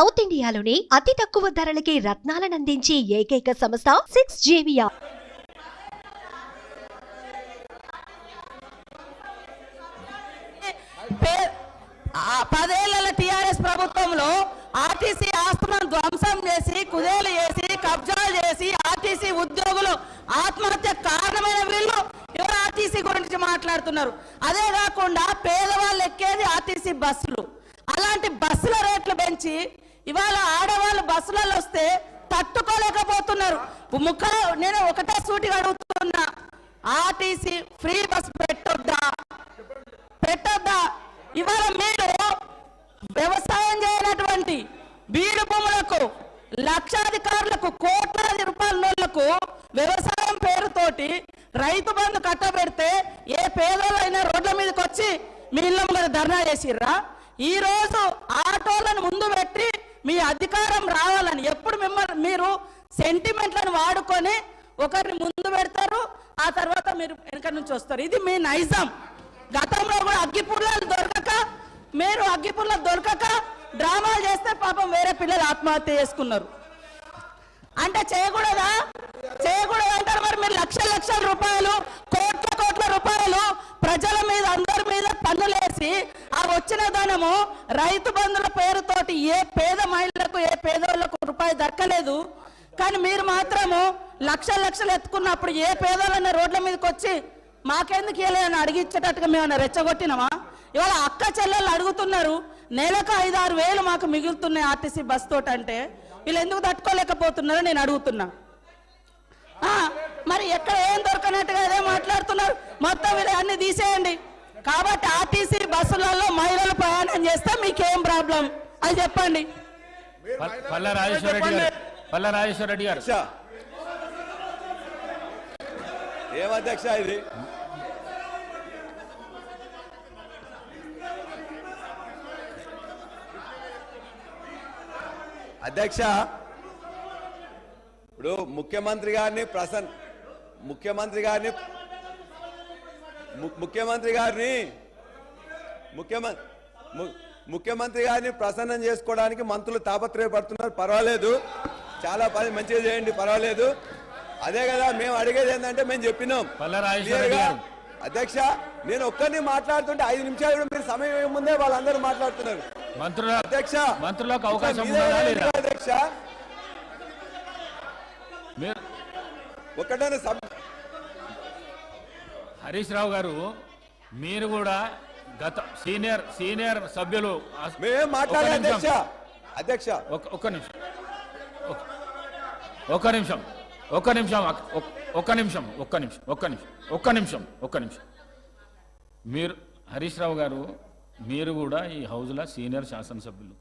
South ఇండియాలోని అతి తక్కువ ధరలకి రత్నాలనందించే ఏకైక సంస్థ సిక్స్ జేవియా పదేళ్ళ టిఆర్ఎస్ ప్రభుత్వంలో ఆర్టీసీ ఆస్తులను ధ్వంసం చేసి కుదేలు చేసి కబ్జాలు చేసి ఆర్టీసీ ఉద్యోగులు ఆత్మహత్య కారణమైన వీళ్ళు ఎవరు ఆర్టీసీ గురించి మాట్లాడుతున్నారు? అదే కాకుండా పేదవాళ్ళు ఎక్కేది ఆర్టీసీ బస్సులు. అలాంటి బస్సుల రేట్లు పెంచి ఇవాళ ఆడవాళ్ళు బస్సులలో వస్తే తట్టుకోలేకపోతున్నారు. ముక్కలు నేను ఒకటే సూటిగా అడుగుతున్నా. ఆర్టీసీ ఫ్రీ బస్ పెట్టొద్దా? పెట్టొద్దా? ఇవాళ మీరు వ్యవసాయం చేయనటువంటి బీడు భూములకు లక్షాధికారులకు కోట్లాది రూపాయల నోళ్ళకు వ్యవసాయం పేరుతోటి రైతు బంధు కట్టబెడితే ఏ పేదోళ్ళైనా రోడ్ల మీదకి వచ్చి మీ ఇళ్ళ ధర్నా చేసిర్రా? ఈ రోజు ఆటోలను ముందు పెట్టి మీ అధికారం రావాలని ఎప్పుడు మిమ్మల్ని మీరు సెంటిమెంట్లను వాడుకొని ఒకరిని ముందు పెడతారు ఆ తర్వాత మీరు వెనక నుంచి వస్తారు. ఇది మీ నైజం. గతంలో కూడా అగ్గిపుల్లలు దొరకక మీరు అగ్గిపుల్లలు దొరకక డ్రామాలు చేస్తే పాపం వేరే పిల్లలు ఆత్మహత్య చేసుకున్నారు. అంటే చేయకూడదా? చేయకూడదు అంటారు మరి మీరు లక్ష లక్షల రూపాయలు కోట్ల కోట్ల రూపాయలు ప్రజల మీద అందరి మీద పన్నులేసి ఆ వచ్చిన రైతు బంధుల పేరుతోటి ఏ పేద మహిళలకు ఏ పేదోళ్ళకు రూపాయి దక్కలేదు. కానీ మీరు మాత్రము లక్షల లక్షలు ఎత్తుకున్నప్పుడు ఏ పేదోళ్ళన్న రోడ్ల మీదకి వచ్చి మాకెందుకు ఇవ్వలేదని అడిగిచ్చేటట్టుగా మేము రెచ్చగొట్టినామా? ఇవాళ అక్క చెల్లెళ్ళు అడుగుతున్నారు నెలకు ఐదు ఆరు వేలు మాకు మిగులుతున్నాయి ఆర్టీసీ బస్ తోట అంటే. వీళ్ళు ఎందుకు తట్టుకోలేకపోతున్నారో నేను అడుగుతున్నా. మరి ఎక్కడ ఏం దొరకనట్టుగా అదే మాట్లాడుతున్నారు? మొత్తం వీళ్ళు అన్ని తీసేయండి. కాబట్టి ఆర్టీసీ బస్సులలో మహిళలు ప్రయాణం చేస్తే మీకేం ప్రాబ్లం? అది చెప్పండి. పల్- పల్ల రాజేశ్వర రెడ్డి గారు. పల్ల రాజేశ్వర రెడ్డి గారు. అధ్యక్ష ఏం అధ్యక్ష ఇది? అధ్యక్ష ఇప్పుడు ముఖ్యమంత్రి గారిని ప్రసన్ ముఖ్యమంత్రి గారిని ముఖ్యమంత్రి గారిని ముఖ్యమంత్రి ముఖ్యమంత్రి గారిని ప్రసన్నం చేసుకోవడానికి మంత్రులు తాపత్రయపడుతున్నారు. పర్వాలేదు. చాలా పని మంచిగా చేయండి పర్వాలేదు. అదే కదా మేము అడిగేది ఏంటంటే మేము చెప్పినాం. అధ్యక్ష నేను ఒక్కరిని మాట్లాడుతుంటే ఐదు నిమిషాలు కూడా మీరు సమయం ముందే వాళ్ళందరూ మాట్లాడుతున్నారు. మంత్రుల అధ్యక్ష మంత్రులకు అవకాశం అధ్యక్ష. సబ్ హరీష్ రావు గారు మీరు కూడా గత సీనియర్ సీనియర్ సభ్యులు. అధ్యక్ష. ఒక్క- నిమిషం. ఒక్క- నిమిషం. ఒక్క నిమిషం ఒక్క నిమిషం ఒక్క నిమిషం ఒక్క నిమిషం ఒక్క నిమిషం ఒక్క నిమిషం. మీరు హరీష్ రావు గారు మీరు కూడా ఈ హౌజ్లో సీనియర్ శాసనసభ్యులు.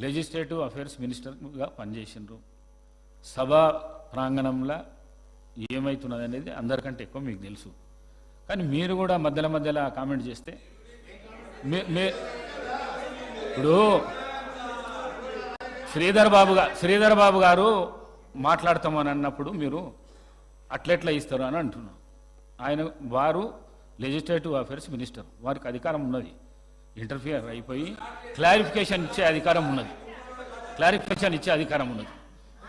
లెజిస్లేటివ్ అఫైర్స్ మినిస్టర్గా పనిచేసినారు సభా ప్రాంగణంలో ఏమవుతున్నది అనేది అందరికంటే ఎక్కువ మీకు తెలుసు. కానీ మీరు కూడా మధ్యలో మధ్యలో కామెంట్ చేస్తే మే ఇప్పుడు శ్రీధర్ బాబు గారు శ్రీధర్ బాబు గారు మాట్లాడతామని అన్నప్పుడు మీరు అట్లెట్లా ఇస్తారు అని అంటున్నారు ఆయన వారు లెజిస్లేటివ్ అఫేర్స్ మినిస్టర్ వారికి అధికారం ఉన్నది. ఇంటర్ఫియర్ అయిపోయి క్లారిఫికేషన్ ఇచ్చే అధికారం ఉన్నది. క్లారిఫికేషన్ ఇచ్చే అధికారం ఉన్నది.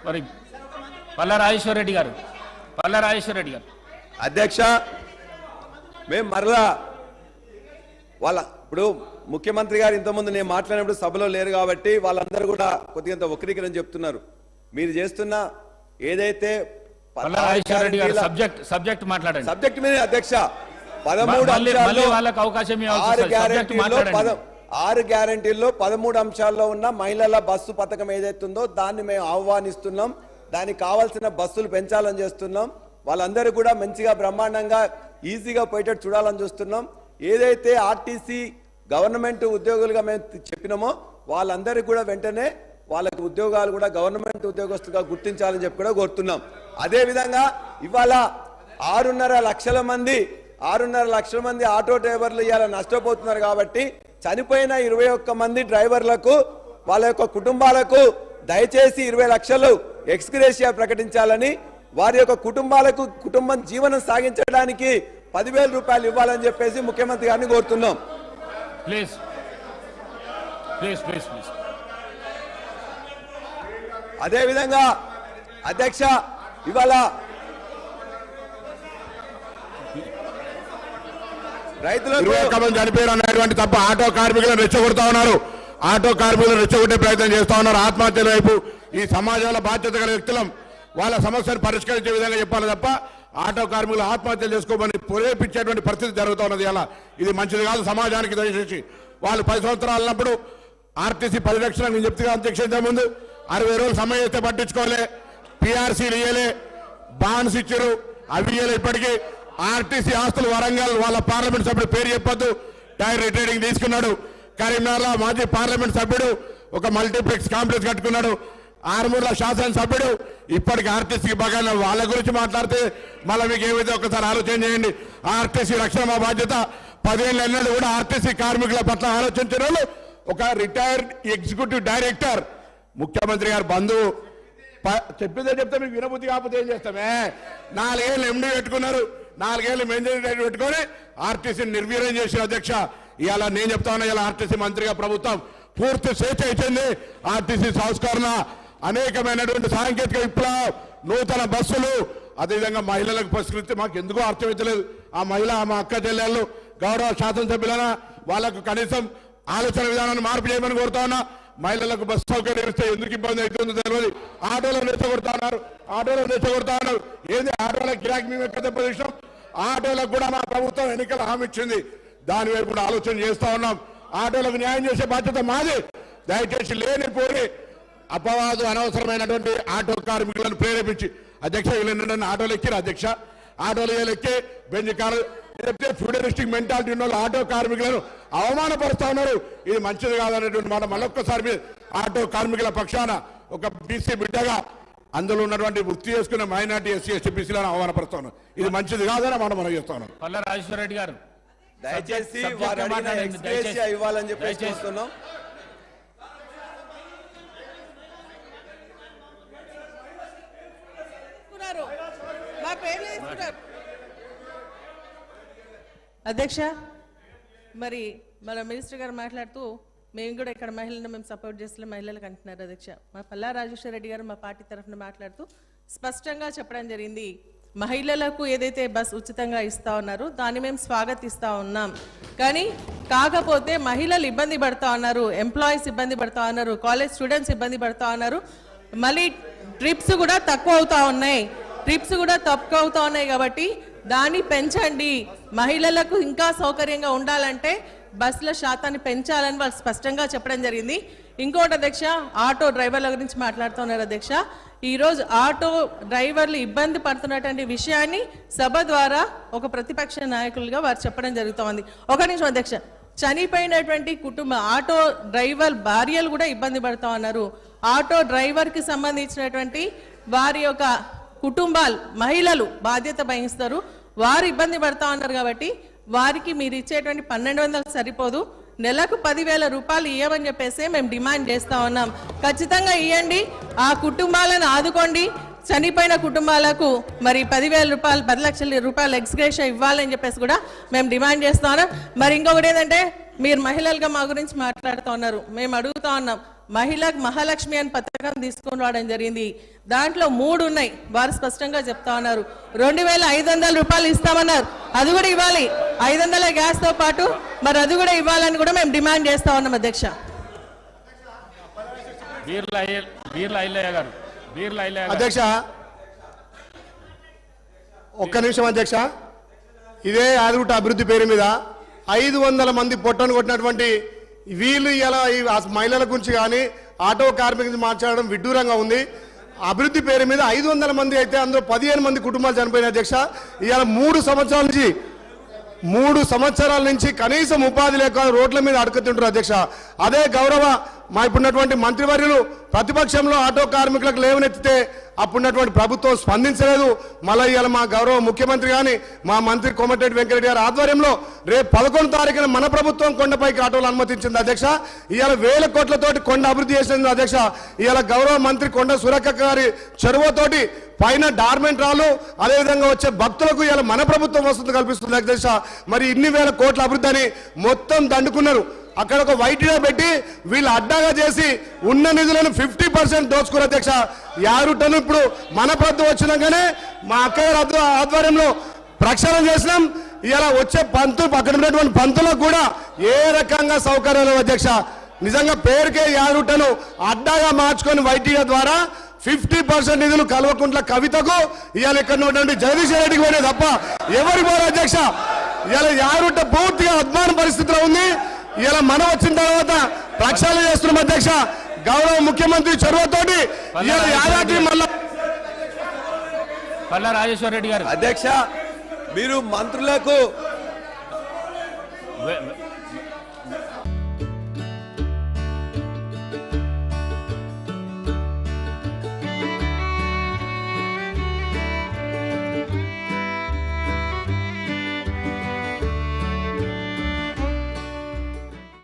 మరి పల్లా రాజేశ్వర రెడ్డి గారు పల్ల రాజేశ్వర రెడ్డి గారు. అధ్యక్ష మేము మరలా వాళ్ళ ఇప్పుడు ముఖ్యమంత్రి గారు ఇంతకుముందు నేను మాట్లాడినప్పుడు సభలో లేరు కాబట్టి వాళ్ళందరూ కూడా కొద్దిగా వక్రీకరణ చెప్తున్నారు. మీరు చేస్తున్న ఏదైతే సబ్జెక్ట్ సబ్జెక్ట్ మాట్లాడండి. సబ్జెక్ట్ మీద అధ్యక్ష పదమూడు వాళ్ళకి అవకాశం ఆరు గ్యారెంటీల్లో పదమూడు అంశాల్లో ఉన్న మహిళల బస్సు పథకం ఏదైతుందో దాన్ని మేము ఆహ్వానిస్తున్నాం. దానికి కావాల్సిన బస్సులు పెంచాలని చేస్తున్నాం. వాళ్ళందరూ కూడా మంచిగా బ్రహ్మాండంగా ఈజీగా పోయేటట్టు చూడాలని చూస్తున్నాం. ఏదైతే ఆర్టీసీ గవర్నమెంట్ ఉద్యోగులుగా మేము చెప్పినామో వాళ్ళందరికీ కూడా వెంటనే వాళ్ళకి ఉద్యోగాలు కూడా గవర్నమెంట్ ఉద్యోగస్తులుగా గుర్తించాలని చెప్పి కూడా కోరుతున్నాం. అదే విధంగా ఇవాళ ఆరున్నర లక్షల మంది ఆరున్నర లక్షల మంది ఆటో డ్రైవర్లు ఇవాళ నష్టపోతున్నారు కాబట్టి చనిపోయిన ఇరవై ఒక్క మంది డ్రైవర్లకు వాళ్ళ యొక్క కుటుంబాలకు దయచేసి ఇరవై లక్షలు ఎక్స్గ్రేషియా ప్రకటించాలని వారి యొక్క కుటుంబాలకు కుటుంబం జీవనం సాగించడానికి పదివేల రూపాయలు ఇవ్వాలని చెప్పేసి ముఖ్యమంత్రి గారిని కోరుతున్నాం. ప్లీజ్ ప్లీజ్ ప్లీజ్ ప్లీజ్ అదేవిధంగా అధ్యక్ష ఇవాళ మంది చనిపోయారు అనేటువంటి తప్ప ఆటో కార్మికులను రెచ్చగొడతా ఉన్నారు. ఆటో కార్మికులను రెచ్చగొట్టే ప్రయత్నం చేస్తా ఉన్నారు. ఆత్మహత్యల వైపు ఈ సమాజంలో బాధ్యత గల వ్యక్తులం. వాళ్ళ సమస్యను పరిష్కరించే విధంగా చెప్పాలి తప్ప ఆటో కార్మికులు ఆత్మహత్యలు చేసుకోమని ప్రేరేపించేటువంటి పరిస్థితి జరుగుతూ ఉన్నది అలా ఇది మంచిది కాదు సమాజానికి దయచేసి. వాళ్ళు పది సంవత్సరాలు ఉన్నప్పుడు ఆర్టీసీ పరిరక్షణ నేను చెప్తే అధ్యక్ష ముందు. అరవై రోజులు సమయం అయితే పట్టించుకోలే. పిఆర్సీలు ఇయ్యలే. బాండ్స్ ఇచ్చారు అవి ఇయ్యలే ఇప్పటికీ. ఆర్టీసీ ఆస్తులు వరంగల్ వాళ్ళ పార్లమెంట్ సభ్యుడు పేరు చెప్పొద్దు. టైర్ రిటైరింగ్ తీసుకున్నాడు. కరీంనగర్లో మాజీ పార్లమెంట్ సభ్యుడు ఒక మల్టీప్లెక్స్ కాంప్లెక్స్ కట్టుకున్నాడు. ఆరుమూరుల శాసన సభ్యుడు ఇప్పటికి ఆర్టీసీకి బాగా వాళ్ళ గురించి మాట్లాడితే మళ్ళీ మీకు ఏమైతే ఒకసారి ఆలోచన చేయండి. ఆర్టీసీ రక్షణ మా బాధ్యత పదిహేను ఎన్నడూ కూడా ఆర్టీసీ కార్మికుల పట్ల ఆలోచించిన వాళ్ళు ఒక రిటైర్డ్ ఎగ్జిక్యూటివ్ డైరెక్టర్ ముఖ్యమంత్రి గారు బంధువు చెప్పిందే చెప్తే మీకు వినబుద్ధి కాకపోతే ఏం చేస్తామే నాలుగేళ్ళు ఎండీ పెట్టుకున్నారు. నాలుగేళ్ళు మెయింటైన్ పెట్టుకొని ఆర్టీసీని నిర్వీర్యం చేసిన అధ్యక్ష. ఇవాళ నేను చెప్తా ఉన్నా ఇలా ఆర్టీసీ మంత్రిగా ప్రభుత్వం పూర్తి స్వేచ్ఛ ఇచ్చింది. ఆర్టీసీ సంస్కరణ అనేకమైనటువంటి సాంకేతిక విప్లవం నూతన బస్సులు అదేవిధంగా మహిళలకు పరిష్కరిస్తే మాకు ఎందుకో అర్థమవుతలేదు ఆ మహిళ మా అక్క చెల్లెళ్ళు గౌరవ శాసనసభ్యులన వాళ్ళకు కనీసం ఆలోచన విధానాన్ని మార్పు చేయమని కోరుతా ఉన్నా. మహిళలకు బస్సు సౌకర్యం ఇస్తే ఎందుకు ఇబ్బంది అవుతుందో తెలియదు ఆటోలో రెచ్చగొడతా ఉన్నారు. ఆటోలో రెచ్చగొడతా ఉన్నారు. ఏంది? ఆటోల గిరాకీ మేము ఎక్కడ దెబ్బతీసినాం? ఆటోలకు కూడా మా ప్రభుత్వం ఎన్నికల హామీ ఇచ్చింది. దాని వైపు కూడా ఆలోచన చేస్తా ఉన్నాం. ఆటోలకు న్యాయం చేసే బాధ్యత మాది. దయచేసి లేని పోని అపవాదు అనవసరమైనటువంటి ఆటో కార్మికులను ప్రేరేపించి అధ్యక్ష వీళ్ళు ఆటోలు ఎక్కిరు అధ్యక్ష. ఆటోలు ఎక్కి బెంజ్ కారు చెప్తే ఫ్యూడరిస్టిక్ మెంటాలిటీ ఉన్న వాళ్ళు ఆటో కార్మికులను అవమానపరుస్తా ఉన్నారు. ఇది మంచిది కాదనేటువంటి మాట మళ్ళొక్కసారి మీరు ఆటో కార్మికుల పక్షాన ఒక బీసీ బిడ్డగా అందులో ఉన్నటువంటి వృత్తి చేసుకున్న మైనార్టీ ఎస్సీ ఎస్టీ బీసీలను అవమానపరుస్తా ఉన్నారు. ఇది మంచిది కాదని మాట మనం చేస్తా ఉన్నాం. పల్ల రాజేశ్వర రెడ్డి గారు దయచేసి. ఇవ్వాలని చెప్పేసి దయచేసి. చూస్తున్నాం తీసుకున్నారు. మా పేర్లు తీసుకున్నారు. అధ్యక్ష మరి మన మినిస్టర్ గారు మాట్లాడుతూ మేము కూడా ఇక్కడ మహిళలను మేము సపోర్ట్ చేస్తున్న మహిళలకు అంటున్నారు అధ్యక్ష. మా పల్లా రాజేశ్వర రెడ్డి గారు మా పార్టీ తరఫున మాట్లాడుతూ స్పష్టంగా చెప్పడం జరిగింది. మహిళలకు ఏదైతే బస్ ఉచితంగా ఇస్తా ఉన్నారో దాన్ని మేము స్వాగతిస్తా ఉన్నాం. కానీ కాకపోతే మహిళలు ఇబ్బంది పడతా ఉన్నారు ఎంప్లాయీస్ ఇబ్బంది పడతా ఉన్నారు కాలేజ్ స్టూడెంట్స్ ఇబ్బంది పడతా ఉన్నారు. మళ్ళీ ట్రిప్స్ కూడా తక్కువ అవుతా ఉన్నాయి. ట్రిప్స్ కూడా తక్కువ అవుతా ఉన్నాయి కాబట్టి దాన్ని పెంచండి. మహిళలకు ఇంకా సౌకర్యంగా ఉండాలంటే బస్సుల శాతాన్ని పెంచాలని వాళ్ళు స్పష్టంగా చెప్పడం జరిగింది. ఇంకోటి అధ్యక్ష ఆటో డ్రైవర్ల గురించి మాట్లాడుతున్నారు అధ్యక్ష. ఈరోజు ఆటో డ్రైవర్లు ఇబ్బంది పడుతున్నటువంటి విషయాన్ని సభ ద్వారా ఒక ప్రతిపక్ష నాయకులుగా వారు చెప్పడం జరుగుతోంది. ఒక నిమిషం అధ్యక్ష చనిపోయినటువంటి కుటుంబ ఆటో డ్రైవర్ భార్యలు కూడా ఇబ్బంది పడుతూ ఉన్నారు. ఆటో డ్రైవర్కి సంబంధించినటువంటి వారి యొక్క కుటుంబాలు మహిళలు బాధ్యత వహిస్తారు. వారు ఇబ్బంది పడతా ఉన్నారు కాబట్టి వారికి మీరు ఇచ్చేటువంటి పన్నెండు వందలు సరిపోదు. నెలకు పదివేల రూపాయలు ఇవ్వమని చెప్పేసి మేము డిమాండ్ చేస్తా ఉన్నాం. ఖచ్చితంగా ఇవ్వండి ఆ కుటుంబాలను ఆదుకోండి. చనిపోయిన కుటుంబాలకు మరి పదివేల రూపాయలు పది లక్షల రూపాయలు ఎక్స్గ్రేషన్ ఇవ్వాలని చెప్పేసి కూడా మేము డిమాండ్ చేస్తా ఉన్నాం. మరి ఇంకొకటి ఏంటంటే మీరు మహిళలుగా మా గురించి మాట్లాడుతూ ఉన్నారు. మేము అడుగుతా ఉన్నాం. మహిళకు మహాలక్ష్మి అని పథకం తీసుకొని రావడం జరిగింది. దాంట్లో మూడు ఉన్నాయి. వారు స్పష్టంగా చెప్తా ఉన్నారు. రెండు వేల ఐదు వందల రూపాయలు ఇస్తామన్నారు. అది కూడా ఇవ్వాలి. ఐదు వందల గ్యాస్తో పాటు మరి అది కూడా ఇవ్వాలని కూడా మేము డిమాండ్ చేస్తా ఉన్నాం అధ్యక్ష. అధ్యక్ష ఒక్క నిమిషం అధ్యక్ష. ఇదే ఆదిగుట్ట అభివృద్ధి పేరు మీద ఐదు వందల మంది పొట్టను కొట్టినటువంటి వీళ్ళు ఇలా ఈ మహిళల గురించి కానీ ఆటో కార్మికుల మాట్లాడడం విడ్డూరంగా ఉంది. అభివృద్ధి పేరు మీద ఐదు వందల మంది అయితే అందులో పదిహేను మంది కుటుంబాలు చనిపోయిన అధ్యక్ష. ఇవాళ మూడు సంవత్సరాల నుంచి మూడు సంవత్సరాల నుంచి కనీసం ఉపాధి లేక రోడ్ల మీద అడుగుతుంటారు అధ్యక్ష. అదే గౌరవ మా ఇప్పుడున్నటువంటి మంత్రివర్యులు ప్రతిపక్షంలో ఆటో కార్మికులకు లేవనెత్తితే అప్పుడున్నటువంటి ప్రభుత్వం స్పందించలేదు. మళ్ళీ ఇవాళ మా గౌరవ ముఖ్యమంత్రి కానీ మా మంత్రి కోమటిరెడ్డి వెంకరెడ్డి గారి ఆధ్వర్యంలో రేపు పదకొండు తారీఖున మన ప్రభుత్వం కొండపైకి ఆటోలు అనుమతించింది అధ్యక్ష. ఇవాళ వేల కోట్లతోటి కొండ అభివృద్ధి చేసింది అధ్యక్ష. ఇవాళ గౌరవ మంత్రి కొండ సురక్క గారి చొరవతోటి పైన డార్మెంట్ రాళ్ళు అదేవిధంగా వచ్చే భక్తులకు ఇలా మన ప్రభుత్వం వస్తుంది కల్పిస్తుంది అధ్యక్ష. మరి ఇన్ని వేల కోట్ల అభివృద్ధి అని మొత్తం దండుకున్నారు. అక్కడ ఒక వైట్గా పెట్టి వీళ్ళు అడ్డాగా చేసి ఉన్న నిధులను ఫిఫ్టీ పర్సెంట్ దోచుకున్నారు అధ్యక్ష. యారుటను ఇప్పుడు మన ప్రభుత్వం వచ్చినాకనే మా అక్కయ్య ఆధ్వర్యంలో ప్రక్షాళన చేసినాం. ఇలా వచ్చే పంతు అక్కడ ఉన్నటువంటి పంతులకు కూడా ఏ రకంగా సౌకర్యాలు అధ్యక్ష. నిజంగా పేరుకే యారుటను అడ్డాగా మార్చుకొని వైటీగా ద్వారా ఫిఫ్టీ పర్సెంట్ నిధులు కల్వకుంట్ల కవితకు ఇవాళ ఇక్కడ ఉన్నటువంటి జగదీశ్ రెడ్డికి పోయినాయి తప్ప ఎవరికి పోరు అధ్యక్ష. ఇవాళ యారుట పూర్తిగా అద్మాన పరిస్థితిలో ఉంది. ఇలా మనం వచ్చిన తర్వాత ప్రక్షాళన చేస్తున్నాం అధ్యక్ష. గౌరవ ముఖ్యమంత్రి చొరవతోటి యాదాద్రి మళ్ళా పల్లా రాజేశ్వర రెడ్డి గారు. అధ్యక్ష మీరు మంత్రులకు